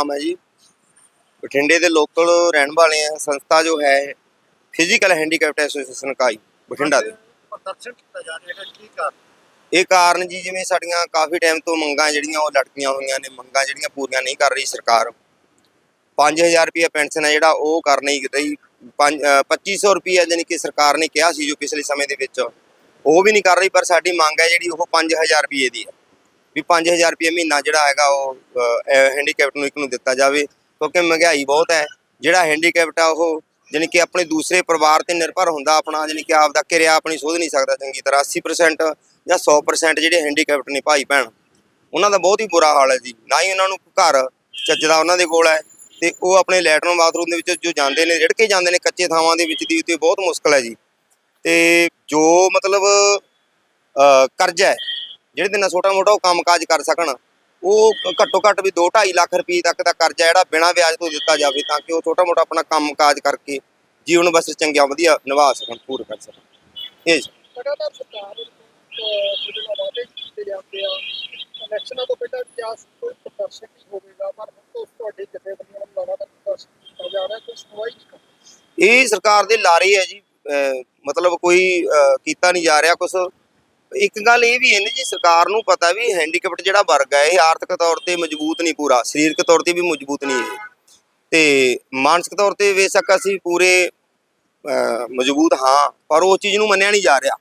ਨਾਮ ਹੈ ਜੀ। ਬਠਿੰਡੇ ਦੇ ਲੋਕਲ ਰਹਿਣ ਵਾਲੇ ਆ ਸੰਸਥਾ ਜੋ ਹੈ ਫਿਜ਼ੀਕਲ ਹੈਂਡੀਕੈਪਟ ਐਸੋਸੀਏਸ਼ਨ ਕਾਈ ਬਠਿੰਡਾ ਦੇ। ਪ੍ਰਦਰਸ਼ਨ ਕੀਤਾ ਜਾ ਰਿਹਾ ਹੈ ਕੀ ਕਾਰਨ? ਇਹ ਕਾਰਨ ਜੀ ਜਿਵੇਂ ਸਾਡੀਆਂ ਕਾਫੀ ਟਾਈਮ ਤੋਂ ਮੰਗਾਂ ਜਿਹੜੀਆਂ ਉਹ ਲਟਕੀਆਂ ਹੋਈਆਂ ਨੇ ਮੰਗਾਂ ਜਿਹੜੀਆਂ ਪੂਰੀਆਂ ਨਹੀਂ ਕਰ ਰਹੀ ਸਰਕਾਰ। 5000 ਰੁਪਏ ਪੈਨਸ਼ਨ ਹੈ ਜਿਹੜਾ ਉਹ ਕਰ ਨਹੀਂ ਰਹੀ। ਪੰਜ- ਅਹ 2500 ਰੁਪਏ ਜਾਨੀ ਕਿ ਸਰਕਾਰ ਨੇ ਕਿਹਾ ਸੀ ਜੋ ਪਿਛਲੇ ਸਮੇਂ ਦੇ ਵਿੱਚ। ਉਹ ਵੀ ਨਹੀਂ ਕਰ ਰਹੀ ਪਰ ਸਾਡੀ ਮੰਗ ਹੈ ਜਿਹੜੀ ਉਹ 5000 ਰੁਪਏ ਦੀ ਹੈ। ਵੀ 5000 ਰੁਪਏ ਮਹੀਨਾ ਜਿਹੜਾ ਹੈਗਾ ਉਹ ਹੈਂਡੀਕੈਪਟ ਨੂੰ ਇੱਕ ਨੂੰ ਦਿੱਤਾ ਜਾਵੇ, ਕਿਉਂਕਿ ਮਹਿੰਗਾਈ ਬਹੁਤ ਹੈ। ਜਿਹੜਾ ਹੈਂਡੀਕੈਪਟ ਆ ਉਹ ਜਾਨੀ ਕਿ ਆਪਣੇ ਦੂਸਰੇ ਪਰਿਵਾਰ ਤੇ ਨਿਰਭਰ ਹੁੰਦਾ, ਆਪਣਾ ਜਾਨੀ ਕਿ ਆਪ ਦਾ ਕਿਰਿਆ ਆਪਣੀ ਸੋਧ ਨਹੀਂ ਸਕਦਾ ਚੰਗੀ ਤਰ੍ਹਾਂ। 80% ਜਾਂ 100% ਜਿਹੜੇ ਹੈਂਡੀਕੈਪਟ ਨੇ ਭਾਈ ਭੈਣ, ਉਹਨਾਂ ਦਾ ਬਹੁਤ ਹੀ ਬੁਰਾ ਹਾਲ ਹੈ ਜੀ। ਨਾ ਹੀ ਉਹਨਾਂ ਨੂੰ ਘਰ ਚੱਜਦਾ ਉਹਨਾਂ ਦੇ ਕੋਲ ਹੈ, ਤੇ ਉਹ ਆਪਣੇ ਲੈਟਰਨ ਬਾਥਰੂਮ ਦੇ ਵਿੱਚ ਜੋ ਜਾਂਦੇ ਨੇ ਰਿੜ ਕੇ ਜਾਂਦੇ ਨੇ ਕੱਚੇ ਥਾਵਾਂ ਦੇ ਵਿੱਚ ਦੀ ਤੇ ਬਹੁਤ ਮੁਸ਼ਕਲ ਹੈ ਜੀ। ਤੇ ਜੋ ਮਤਲਬ ਕਰਜ਼ਾ ਹੈ ਜਿਹੜੇ ਦੇ ਨਾਲ ਛੋਟਾ ਮੋਟਾ ਉਹ ਕੰਮਕਾਜ ਕਰ ਸਕਣ ਉਹ ਘੱਟੋ ਘੱਟ ਵੀ 2.5 ਲੱਖ ਰੁਪਏ ਤੱਕ ਦਾ ਕਰਜ਼ਾ ਜਿਹੜਾ ਬਿਨਾਂ ਵਿਆਜ ਤੋਂ ਦਿੱਤਾ ਜਾਵੇ ਤਾਂ ਕਿ ਉਹ ਛੋਟਾ ਮੋਟਾ ਆਪਣਾ ਕੰਮਕਾਜ ਕਰਕੇ ਜੀਵਨ ਬਸਰ ਚੰਗਿਆ ਵਧੀਆ ਨਿਭਾ ਸਕਣ ਪੂਰਾ ਕਰ ਸਕਣ ਇਹ ਜੀ। ਲਗਾਤਾਰ ਸਰਕਾਰ ਜਿਹੜੇ ਵਾਅਦੇ ਕੀਤੇ ਜਾਂਦੇ ਆ ਇਲੈਕਸ਼ਨਾਂ ਤੋਂ ਪਹਿਲਾਂ ਕਿਆ ਕੋਈ ਪ੍ਰਦਰਸ਼ਨ ਨਹੀਂ ਹੋਵੇਗਾ ਪਰ ਹੁਣ ਤੋਂ ਤੁਹਾਡੇ ਜਥੇਬੰਦੀਆਂ ਨੂੰ ਲਗਾਤਾਰ ਪ੍ਰਦਰਸ਼ਨ ਕੀਤਾ ਜਾ ਰਿਹਾ ਕੋਈ ਸੁਣਵਾਈ ਨਹੀਂ ਕਰ ਰਹੀ। ਇਹ ਸਰਕਾਰ ਦੇ ਲਾਰੇ ਹੈ ਜੀ ਮਤਲਬ ਕੋਈ ਕੀਤਾ ਨਹੀਂ ਜਾ ਰਿਹਾ ਕੁਛ ਇੱਕ ਗੱਲ ਇਹ ਵੀ ਹੈ ਨਾ ਜੀ, ਸਰਕਾਰ ਨੂੰ ਪਤਾ ਵੀ ਹੈਂਡੀਕੈਪਟ ਜਿਹੜਾ ਵਰਗ ਹੈ, ਇਹ ਆਰਥਿਕ ਤੌਰ ਤੇ ਮਜ਼ਬੂਤ ਨਹੀਂ ਪੂਰਾ, ਸਰੀਰਕ ਤੌਰ ਤੇ ਵੀ ਮਜ਼ਬੂਤ ਨਹੀਂ ਹੈ। ਤੇ ਮਾਨਸਿਕ ਤੌਰ ਤੇ ਬੇਸ਼ੱਕ ਅਸੀਂ ਪੂਰੇ ਮਜ਼ਬੂਤ ਹਾਂ, ਪਰ ਉਹ ਚੀਜ਼ ਨੂੰ ਮੰਨਿਆ ਨਹੀਂ ਜਾ ਰਿਹਾ।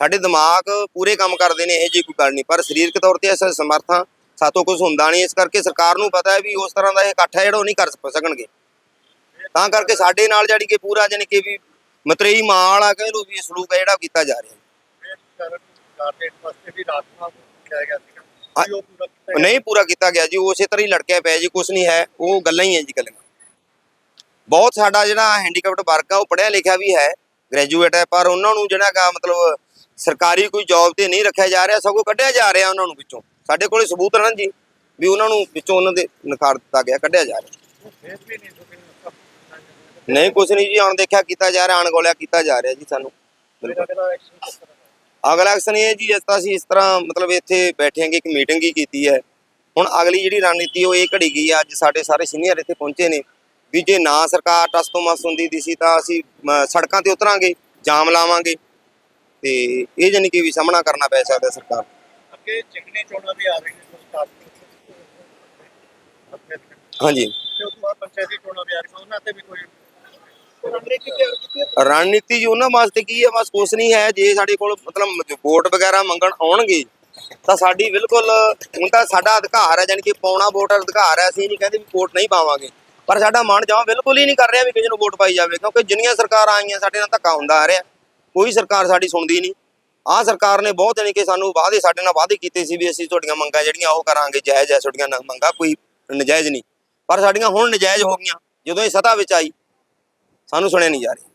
ਸਾਡੇ ਦਿਮਾਗ ਪੂਰੇ ਕੰਮ ਕਰਦੇ ਨੇ, ਇਹ ਜੀ ਕੋਈ ਗੱਲ ਨਹੀਂ, ਪਰ ਸਰੀਰਕ ਤੌਰ ਤੇ ਅਸੀਂ ਸਮਰਥ ਹਾਂ, ਸਾਤੋਂ ਕੁਝ ਹੁੰਦਾ ਨਹੀਂ, ਇਸ ਕਰਕੇ ਸਰਕਾਰ ਨੂੰ ਪਤਾ ਹੈ ਵੀ ਉਸ ਤਰ੍ਹਾਂ ਦਾ ਇਹ ਇਕੱਠ ਹੈ ਜਿਹੜਾ ਉਹ ਨਹੀਂ ਕਰ ਸਕਣਗੇ। ਤਾਂ ਕਰਕੇ ਸਾਡੇ ਨਾਲ ਜਿਹੜੀ ਕਿ ਪੂਰਾ ਜਾਣੀ ਕਿ ਵੀ ਮਤਰੇਈ ਮਾਲ ਵਾਲਾ ਕਹਿ ਲਓ ਵੀ ਸਲੂਕ ਹੈ ਜਿਹੜਾ ਉਹ ਕੀਤਾ ਜਾ ਰਿਹਾ। ਇਸ ਸਰਕਾਰ ਦੇ ਇਸ ਵਾਸਤੇ ਵੀ ਰਾਜਮਾਂ ਕਿਹਾ ਗਿਆ ਸੀਗਾ। ਹਾਂ। ਕਿ ਉਹ ਪੂਰਾ ਕੀਤਾ ਉਹ ਨਹੀਂ ਪੂਰਾ ਕੀਤਾ ਗਿਆ ਜੀ ਉਹ ਉਸੇ ਤਰ੍ਹਾਂ ਹੀ ਲੜਕਿਆ ਪਿਆ ਜੀ ਕੁਝ ਨਹੀਂ ਹੈ ਉਹ ਗੱਲਾਂ ਹੀ ਹੈ ਜੀ ਗੱਲਾਂ। ਬਹੁਤ ਸਾਡਾ ਜਿਹੜਾ ਹੈਂਡੀਕੈਪਟ ਵਰਗ ਆ ਉਹ ਪੜ੍ਹਿਆ ਲਿਖਿਆ ਵੀ ਹੈ ਗ੍ਰੈਜੂਏਟ ਹੈ ਪਰ ਉਹਨਾਂ ਨੂੰ ਜਿਹੜਾ ਗਾ ਮਤਲਬ ਸਰਕਾਰੀ ਕੋਈ ਜੌਬ ਤੇ ਨਹੀਂ ਰੱਖਿਆ ਜਾ ਰਿਹਾ ਸਗੋਂ ਕੱਢਿਆ ਜਾ ਰਿਹਾ ਉਹਨਾਂ ਨੂੰ ਵਿੱਚੋਂ। ਸਾਡੇ ਕੋਲੇ ਸਬੂਤ ਹਨ ਜੀ ਵੀ ਉਹਨਾਂ ਨੂੰ ਵਿੱਚੋਂ ਉਹਨਾਂ ਦੇ ਨਕਾਰ ਦਿੱਤਾ ਗਿਆ ਕੱਢਿਆ ਜਾ ਰਿਹਾ। ਫੇਰ ਵੀ ਨਹੀਂ ਸੁਣੀ ਨਹੀਂ ਕੁਝ ਨਹੀਂ ਜੀ ਹੁਣ ਦੇਖਿਆ ਕੀਤਾ ਜਾ ਰਿਹਾ ਅਣਗੌਲਿਆ ਕੀਤਾ ਜਾ ਰਿਹਾ ਜੀ ਸਾਨੂੰ। ਮੇਰਾ ਕਿਹੜਾ ਐਕਸ਼ਨ ਕਿਸ ਤਰ੍ਹਾਂ ਅਗਲਾ ਐਕਸ਼ਨ ਇਹ ਹੈ ਜੀ ਜਿਸ ਤਰ੍ਹਾਂ ਅਸੀਂ ਇਸ ਤਰ੍ਹਾਂ ਮਤਲਬ ਇੱਥੇ ਬੈਠੇਂਗੇ ਇੱਕ ਮੀਟਿੰਗ ਹੀ ਕੀਤੀ ਹੈ। ਹੁਣ ਅਗਲੀ ਜਿਹੜੀ ਰਣਨੀਤੀ ਉਹ ਇਹ ਘੜੀ ਗਈ ਹੈ ਅੱਜ ਸਾਡੇ ਸਾਰੇ ਸੀਨੀਅਰ ਇੱਥੇ ਪਹੁੰਚੇ ਨੇ। ਵੀ ਜੇ ਨਾ ਸਰਕਾਰ ਟਸ ਤੋਂ ਮਸ ਹੁੰਦੀ ਦੀ ਸੀ ਤਾਂ ਅਸੀਂ ਸੜਕਾਂ ਤੇ ਉਤਰਾਂਗੇ ਜਾਮ ਲਾਵਾਂਗੇ। ਤੇ ਇਹ ਜਾਨੀ ਕਿ ਵੀ ਸਾਹਮਣਾ ਕਰਨਾ ਪੈ ਸਕਦਾ ਸਰਕਾਰ। ਅੱਗੇ ਚਿੰਗਣੀ ਚੋਣਾਂ ਵੀ ਆ ਰਹੀਆਂ ਨੇ ਹਾਂਜੀ। ਤੇ ਉਸ ਤੋਂ ਬਾਅਦ ਪੰਚਾਇਤੀ ਚੋਣਾਂ ਵੀ ਆ ਰਹੀਆਂ ਉਹਨਾਂ ਤੇ ਵੀ ਕੋਈ ਰਣਨੀਤੀ ਜੀ, ਉਹਨਾਂ ਵਾਸਤੇ ਕੀ ਹੈ ਬਸ ਕੁਛ ਨਹੀਂ ਹੈ। ਜੇ ਸਾਡੇ ਕੋਲ ਮਤਲਬ ਵੋਟ ਵਗੈਰਾ ਮੰਗਣ ਆਉਣਗੇ, ਤਾਂ ਸਾਡੀ ਬਿਲਕੁਲ, ਹੁਣ ਤਾਂ ਸਾਡਾ ਅਧਿਕਾਰ ਹੈ, ਜਾਣੀ ਕਿ ਪਾਉਣਾ ਵੋਟਰ ਅਧਿਕਾਰ ਹੈ, ਅਸੀਂ ਨਹੀਂ ਕਹਿੰਦੇ ਵੀ ਵੋਟ ਨਹੀਂ ਪਾਵਾਂਗੇ। ਪਰ ਸਾਡਾ ਮਨ ਜਮਾਂ ਬਿਲਕੁਲ ਹੀ ਨਹੀਂ ਕਰ ਰਿਹਾ ਵੀ ਕਿਸੇ ਨੂੰ ਵੋਟ ਪਾਈ ਜਾਵੇ, ਕਿਉਂਕਿ ਜਿੰਨੀਆਂ ਸਰਕਾਰਾਂ ਆਈਆਂ, ਸਾਡੇ ਨਾਲ ਧੱਕਾ ਹੁੰਦਾ ਆ ਰਿਹਾ। ਕੋਈ ਸਰਕਾਰ ਸਾਡੀ ਸੁਣਦੀ ਨਹੀਂ। ਆਹ ਸਰਕਾਰ ਨੇ ਬਹੁਤ ਜਾਣੀ ਕਿ ਸਾਨੂੰ ਵਾਅਦੇ, ਸਾਡੇ ਨਾਲ ਵਾਅਦੇ ਕੀਤੇ ਸੀ ਵੀ ਅਸੀਂ ਤੁਹਾਡੀਆਂ ਮੰਗਾਂ ਜਿਹੜੀਆਂ, ਉਹ ਕਰਾਂਗੇ, ਜਾਇਜ਼ ਹੈ, ਤੁਹਾਡੀਆਂ ਮੰਗਾਂ ਕੋਈ ਨਜਾਇਜ਼ ਨਹੀਂ। ਪਰ ਸਾਡੀਆਂ ਹੁਣ ਨਜਾਇਜ਼ ਹੋ ਗਈਆਂ। ਜਦੋਂ ਇਹ ਸਤਾ ਵਿੱਚ ਆਈ ਸਾਨੂੰ ਸੁਣਿਆ ਨਹੀਂ ਜਾ ਰਿਹਾ।